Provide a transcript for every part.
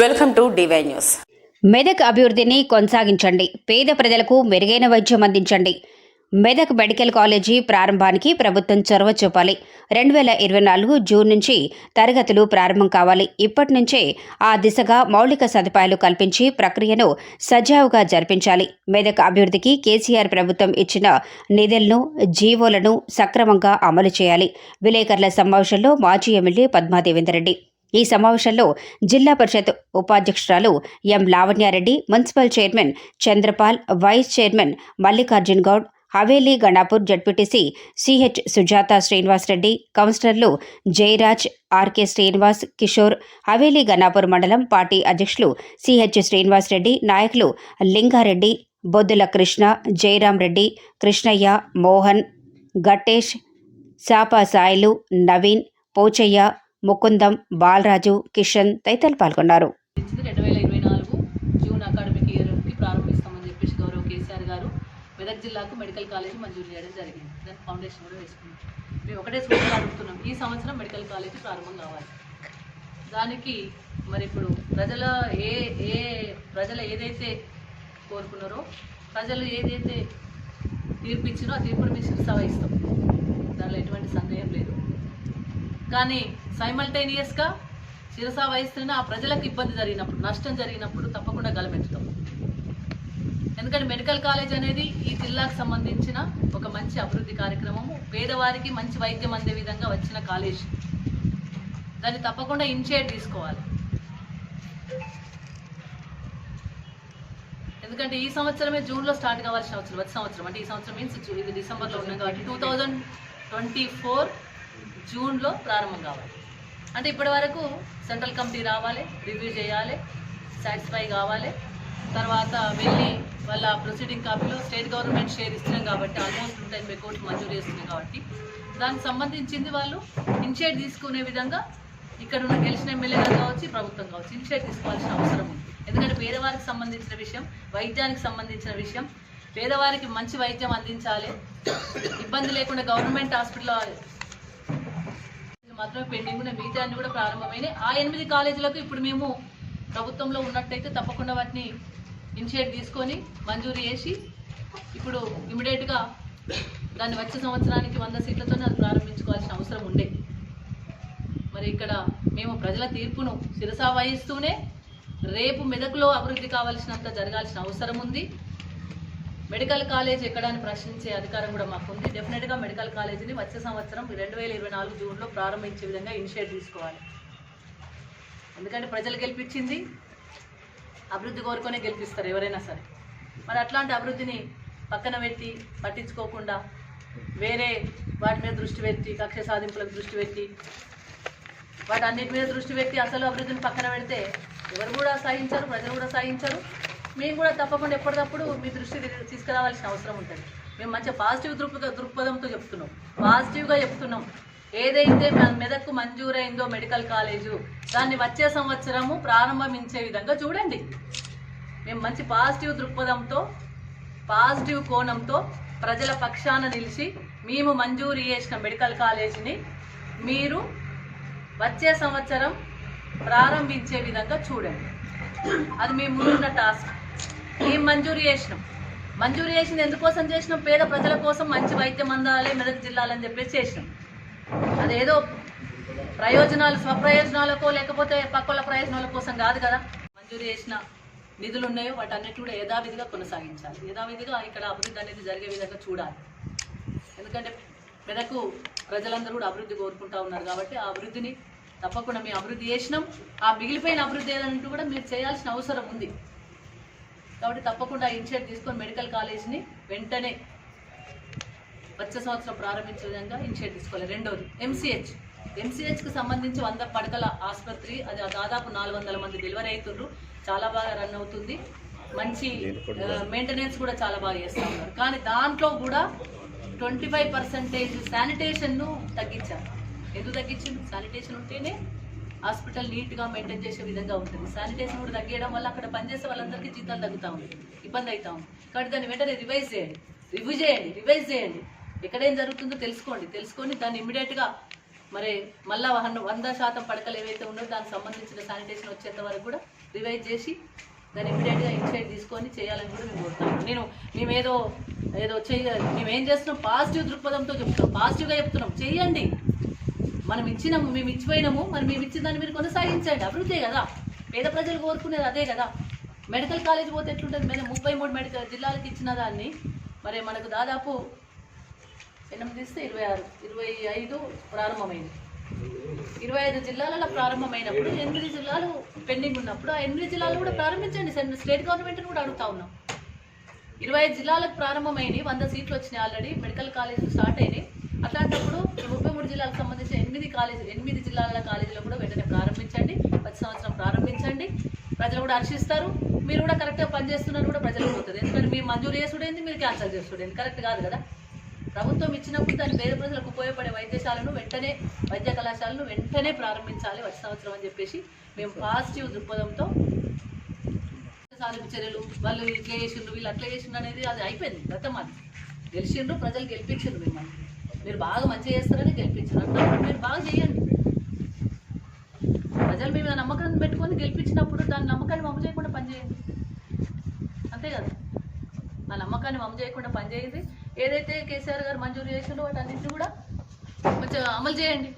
Welcome to DY news Medak అభివృద్ధిని కొనసాగించండి. పేద ప్రజలకు మెరుగైన వైద్యం అందించండి. మెదక్ మెడికల్ కాలేజీ ప్రారంభానికి ప్రభుత్వం చొరవ చూపాలి. రెండు వేల ఇరవై నాలుగు జూన్ నుంచి తరగతులు ప్రారంభం కావాలి. ఇప్పటి నుంచే ఆ దిశగా మౌలిక సదుపాయాలు కల్పించి ప్రక్రియను సజావుగా జరిపించాలి. మెదక్ అభివృద్ధికి కేసీఆర్ ప్రభుత్వం ఇచ్చిన నిధులను జీవోలను సక్రమంగా అమలు చేయాలి. విలేకరుల సమావేశంలో మాజీ ఎమ్మెల్యే పద్మాదేవేందర్ రెడ్డి ఈ సమావేశంలో జిల్లా పరిషత్ ఉపాధ్యక్షురాలు M Lavanya Reddy municipal chairman Chandrapal vice chairman Mallikarjun Goud Haveli Ghanapur ZPTC CH Sujatha Srinivas Reddy కౌన్సిలర్లు జయరాజ్ ఆర్కే శ్రీనివాస్ కిషోర్ హవేలీ గణాపూర్ మండలం పార్టీ అధ్యక్షులు సిహెచ్ శ్రీనివాస్ రెడ్డి నాయకులు లింగారెడ్డి బొద్దుల కృష్ణ జయరాం రెడ్డి కృష్ణయ్య మోహన్ గట్టేష్ శాపా సాయిలు నవీన్ పోచయ్య ముకుందం బాలరాజు కిషన్ తదితరులు పాల్గొన్నారు. రెండు వేల ఇరవై నాలుగు జూన్ అకాడమిక్ ఇయర్కి ప్రారంభిస్తామని చెప్పేసి గౌరవ కేసీఆర్ గారు మెదక్ జిల్లాకు మెడికల్ కాలేజ్ మంజూరు చేయడం జరిగింది. దాని ఫౌండేషన్ కూడా వేసుకున్నాం. మేము ఒకటే సూచన అడుగుతున్నాం ఈ సంవత్సరం మెడికల్ కాలేజ్ ప్రారంభం కావాలి. దానికి మరి ఇప్పుడు ప్రజల ఏ ఏ ప్రజలు ఏదైతే కోరుకున్నారో ప్రజలు ఏదైతే తీర్పు ఇచ్చినో ఆ తీర్పును మేము శిరస వహిస్తాం దానిలో ఎటువంటి సందేహం లేదు. కానీ సైమల్టేనియస్గా శిరస వహిస్తున్న ఆ ప్రజలకు ఇబ్బంది జరిగినప్పుడు నష్టం జరిగినప్పుడు తప్పకుండా గలమెత్తుతాం ఎందుకంటే మెడికల్ కాలేజ్ అనేది ఈ జిల్లాకు సంబంధించిన ఒక మంచి అభివృద్ధి కార్యక్రమము. పేదవారికి మంచి వైద్యం అందే విధంగా వచ్చిన కాలేజ్. దాన్ని తప్పకుండా ఇనిషియేట్ తీసుకోవాలి. ఎందుకంటే ఈ సంవత్సరమే జూన్లో స్టార్ట్ కావాల్సిన అవసరం వచ్చే సంవత్సరం. అంటే ఈ సంవత్సరం మీన్స్ ఇది డిసెంబర్లో ఉన్నాం కాబట్టి టూ థౌజండ్ ట్వంటీ ఫోర్ జూన్లో ప్రారంభం కావాలి. అంటే ఇప్పటి వరకు సెంట్రల్ కమిటీ రావాలి రివ్యూ చేయాలి సాటిస్ఫై కావాలి. తర్వాత వెళ్ళి వాళ్ళ ప్రొసీడింగ్ కాపీలో స్టేట్ గవర్నమెంట్ షేర్ ఇస్తున్నాం కాబట్టి ఆల్మోస్ట్ టూ టెన్ కోట్లు మంజూరు చేస్తున్నాం కాబట్టి. దానికి సంబంధించింది వాళ్ళు ఇనిషియేట్ తీసుకునే విధంగా ఇక్కడ ఉన్న గెలిచిన ఎమ్మెల్యే కావచ్చు ప్రభుత్వం కావచ్చు ఇనిషియేట్ తీసుకోవాల్సిన అవసరం ఉంది. ఎందుకంటే పేదవారికి సంబంధించిన విషయం వైద్యానికి సంబంధించిన విషయం పేదవారికి మంచి వైద్యం అందించాలి. ఇబ్బంది లేకుండా గవర్నమెంట్ హాస్పిటల్లో మాత్రమే పెండింగ్ ఉన్న మిగతా అన్ని కూడా ప్రారంభమైనాయి. ఆ ఎనిమిది కాలేజీలకు ఇప్పుడు మేము ప్రభుత్వంలో ఉన్నట్టయితే తప్పకుండా వాటిని ఇనిషియేట్ తీసుకొని మంజూరు చేసి ఇప్పుడు ఇమీడియట్గా దాన్ని వచ్చే సంవత్సరానికి వంద సీట్లతో అది ప్రారంభించుకోవాల్సిన అవసరం ఉండే. మరి ఇక్కడ మేము ప్రజల తీర్పును శిరసా వహిస్తూనే రేపు మెదకులో అభివృద్ధి కావాల్సినంత జరగాల్సిన అవసరం ఉంది. మెడికల్ కాలేజ్ ఎక్కడాన్ని ప్రశ్నించే అధికారం కూడా మాకు ఉంది. డెఫినెట్గా మెడికల్ కాలేజీని వచ్చే సంవత్సరం రెండు వేల ఇరవై నాలుగు జూన్లో ప్రారంభించే విధంగా ఇనిషియేట్ తీసుకోవాలి. ఎందుకంటే ప్రజలు గెలిపించింది అభివృద్ధి కోరుకునే గెలిపిస్తారు ఎవరైనా సరే. మరి అట్లాంటి అభివృద్ధిని పక్కన పెట్టి పట్టించుకోకుండా వేరే వాటి మీద దృష్టి పెట్టి కక్ష సాధింపులకు దృష్టి పెట్టి వాటి అన్నిటి మీద దృష్టి పెట్టి అసలు అభివృద్ధిని పక్కన పెడితే ఎవరు కూడా సాధించారు ప్రజలు కూడా సాధించారు మేము కూడా తప్పకుండా ఎప్పటికప్పుడు మీ దృష్టి తీసుకురావాల్సిన అవసరం ఉంటుంది. మేము మంచి పాజిటివ్ దృక్పథ దృక్పథంతో చెప్తున్నాం. పాజిటివ్గా చెప్తున్నాం. ఏదైతే మన మెదక్కు మంజూరైందో మెడికల్ కాలేజు దాన్ని వచ్చే సంవత్సరము ప్రారంభించే విధంగా చూడండి. మేము మంచి పాజిటివ్ దృక్పథంతో పాజిటివ్ కోణంతో ప్రజల పక్షాన నిలిచి మేము మంజూరు చేసిన మెడికల్ కాలేజీని మీరు వచ్చే సంవత్సరం ప్రారంభించే విధంగా చూడండి. అది మీ ముందున్న టాస్క్ మేము మంజూరు చేసినాం. మంజూరు చేసింది ఎందుకోసం చేసినాం? పేద ప్రజల కోసం మంచి వైద్యం అందాలి మెదక్ జిల్లాలని చెప్పేసి చేసినాం. అదేదో ప్రయోజనాలు స్వప్రయోజనాలకో లేకపోతే పక్కల ప్రయోజనాల కోసం కాదు కదా? మంజూరు చేసిన నిధులు ఉన్నాయో వాటన్నిటి కూడా యథావిధిగా కొనసాగించాలి. యథావిధిగా ఇక్కడ అభివృద్ధి అనేది జరిగే విధంగా చూడాలి. ఎందుకంటే మెదకు ప్రజలందరూ కూడా అభివృద్ధి కోరుకుంటా ఉన్నారు కాబట్టి ఆ అభివృద్ధిని తప్పకుండా మేము అభివృద్ధి చేసినాం. ఆ మిగిలిపోయిన అభివృద్ధి ఏదంటూ కూడా మీరు చేయాల్సిన అవసరం ఉంది. కాబట్టి తప్పకుండా ఇనిషియేట్ తీసుకొని మెడికల్ కాలేజ్ని వెంటనే వచ్చే సంవత్సరం ప్రారంభించే విధంగా ఇనిషియేట్ తీసుకోవాలి. రెండోది ఎంసీహెచ్ ఎంసీహెచ్కి సంబంధించి వంద పడకల ఆసుపత్రి అది దాదాపు నాలుగు వందల మంది డెలివరీ అవుతుండ్రు. చాలా బాగా రన్ అవుతుంది. మంచి మెయింటెనెన్స్ కూడా చాలా బాగా చేస్తూ ఉన్నారు. కానీ దాంట్లో కూడా ట్వంటీ ఫైవ్ పర్సెంటేజ్ శానిటేషన్ను తగ్గించారు. ఎందుకు తగ్గించింది శానిటేషన్ ఉంటేనే హాస్పిటల్ నీట్గా మెయింటైన్ చేసే విధంగా ఉంటుంది. శానిటేషన్ కూడా తగ్గించడం వల్ల అక్కడ పనిచేసే వాళ్ళందరికీ జీతాలు తగ్గుతూ ఉంది. ఇబ్బంది అవుతా ఉంది. కాబట్టి దాన్ని వెంటనే రివైజ్ చేయండి. రివ్యూ చేయండి. రివైజ్ చేయండి. ఎక్కడేం జరుగుతుందో తెలుసుకోండి. తెలుసుకొని దాన్ని ఇమీడియట్గా మరి మళ్ళా వన్ వంద శాతం పడకలు ఏవైతే ఉన్నాయో దానికి సంబంధించిన శానిటేషన్ వచ్చేంత వరకు కూడా రివైజ్ చేసి దాన్ని ఇమీడియట్గా ఇన్సైడ్ తీసుకొని చేయాలని కూడా మేము కోరుతాము నేను మేమేదో ఏదో చెయ్య మేము ఏం చేస్తున్నాం? పాజిటివ్ దృక్పథంతో చెప్తున్నాం. పాజిటివ్గా చెప్తున్నాం. చెయ్యండి. మనం ఇచ్చినాము మేము ఇచ్చిపోయినాము మరి మేము ఇచ్చిన దాన్ని మీరు కొనసాగించండి. అభివృద్ధే కదా. పేద ప్రజలు కోరుకునేది అదే కదా. మెడికల్ కాలేజ్ పోతే ఎట్లుంటుంది? మేము ముప్పై మూడు మెడికల్ జిల్లాలకు ఇచ్చిన దాన్ని. మరి మనకు దాదాపు ఎనిమిది ఇస్తే ఇరవై ఆరు ఇరవై ఐదు ప్రారంభమైంది. ఇరవై ఐదు జిల్లాలలో ప్రారంభమైనప్పుడు ఎనిమిది జిల్లాలు పెండింగ్ ఉన్నప్పుడు ఆ ఎనిమిది జిల్లాలు కూడా ప్రారంభించండి. సెంట్రల్ స్టేట్ గవర్నమెంట్ని కూడా అడుగుతా ఉన్నాం. ఇరవై ఐదు జిల్లాలకు ప్రారంభమైనవి వంద సీట్లు వచ్చినాయి ఆల్రెడీ. మెడికల్ కాలేజ్ స్టార్ట్ అయినాయి. అట్లాంటి ఈ జిల్లాకు జిల్లాలకు సంబంధించిన ఎనిమిది కాలేజ్ ఎనిమిది జిల్లాల కాలేజీలో కూడా వెంటనే ప్రారంభించండి. ప్రతి సంవత్సరం ప్రారంభించండి. ప్రజలు కూడా హర్షిస్తారు. మీరు కూడా కరెక్ట్గా పనిచేస్తున్నారు కూడా ప్రజలకు పోతుంది ఎందుకంటే మీరు మంజూరు చేసుడేంది మీరు క్యాన్సల్ చేసుడేంది. కరెక్ట్ కాదు కదా? ప్రభుత్వం ఇచ్చినప్పుడు దాని పేద ప్రజలకు ఉపయోగపడే వైద్యశాలను వెంటనే వైద్య కళాశాలను వెంటనే ప్రారంభించాలి వచ్చే సంవత్సరం అని చెప్పేసి మేము పాజిటివ్ దృక్పథంతో సాధింపు చర్యలు వాళ్ళు ఇట్లా చేసిండ్రు వీళ్ళు అట్లా చేసిండ్రు అనేది అది అయిపోయింది. గతం అది. గెలిచిండ్రు ప్రజలు గెలిపించిండ్రు మిమ్మల్ని. మీరు బాగా మంచిగా చేస్తారని గెలిపించారు. మీరు బాగా చేయండి. ప్రజలు మీ మీద నమ్మకం పెట్టుకొని గెలిపించినప్పుడు దాని నమ్మకాన్ని మమ్మ చేయకుండా పనిచేయండి అంతే కదా? ఆ నమ్మకాన్ని మమ్మ చేయకుండా పనిచేయండి ఏదైతే కేసీఆర్ గారు మంజూరు చేసిందో వాటి అన్నింటినీ కూడా కొంచెం అమలు చేయండి.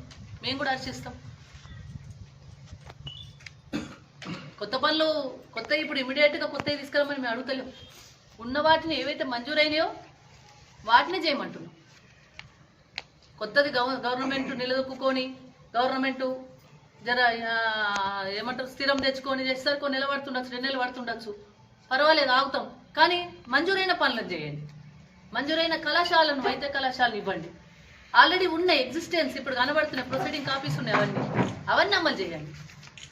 మేము కూడా హర్షిస్తాం. కొత్త పనులు కొత్త ఇప్పుడు ఇమీడియట్గా కొత్తవి తీసుకురమ్మని మేము అడుగుతలేము ఉన్న వాటిని ఏవైతే మంజూరైనాయో వాటినే చేయమంటున్నాం. కొత్తది గవర్నమెంట్ నిలదొక్కుని గవర్నమెంట్ జర ఏమంటారు స్థిరం తెచ్చుకొని చేస్తారు కొన్ని నెలలు పడుతుండొచ్చు రెండు నెలలు పడుతుండొచ్చు పర్వాలేదు ఆగుతాం. కానీ మంజూరైన పనులను చేయండి. మంజూరైన కళాశాలను వైద్య కళాశాలను ఇవ్వండి. ఆల్రెడీ ఉన్న ఎగ్జిస్టెన్స్ ఇప్పుడు కనబడుతున్న ప్రొసీడింగ్ కాపీస్ ఉన్నాయి అవన్నీ. అవన్నీ అమలు చేయండి.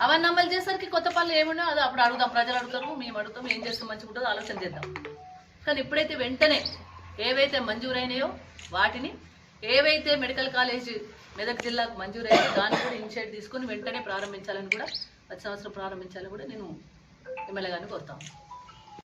అవన్నీ అమలు చేసరికి కొత్త పనులు ఏమున్నా అది అప్పుడు అడుగుదాం ప్రజలు అడుగుతారు మేము అడుగుతాం ఏం చేస్తాం మంచిగా ఉంటుందో ఆలోచన చేద్దాం. కానీ ఇప్పుడైతే వెంటనే ఏవైతే మంజూరైనాయో వాటిని ఏవైతే మెడికల్ కాలేజ్ మెదక్ జిల్లాకు మంజూరైతే దాన్ని కూడా ఇనిషియేట్ తీసుకొని వెంటనే ప్రారంభించాలని కూడా ప్రతి సంవత్సరం ప్రారంభించాలని కూడా నేను ఎమ్మెల్యే గారిని కోరుతాను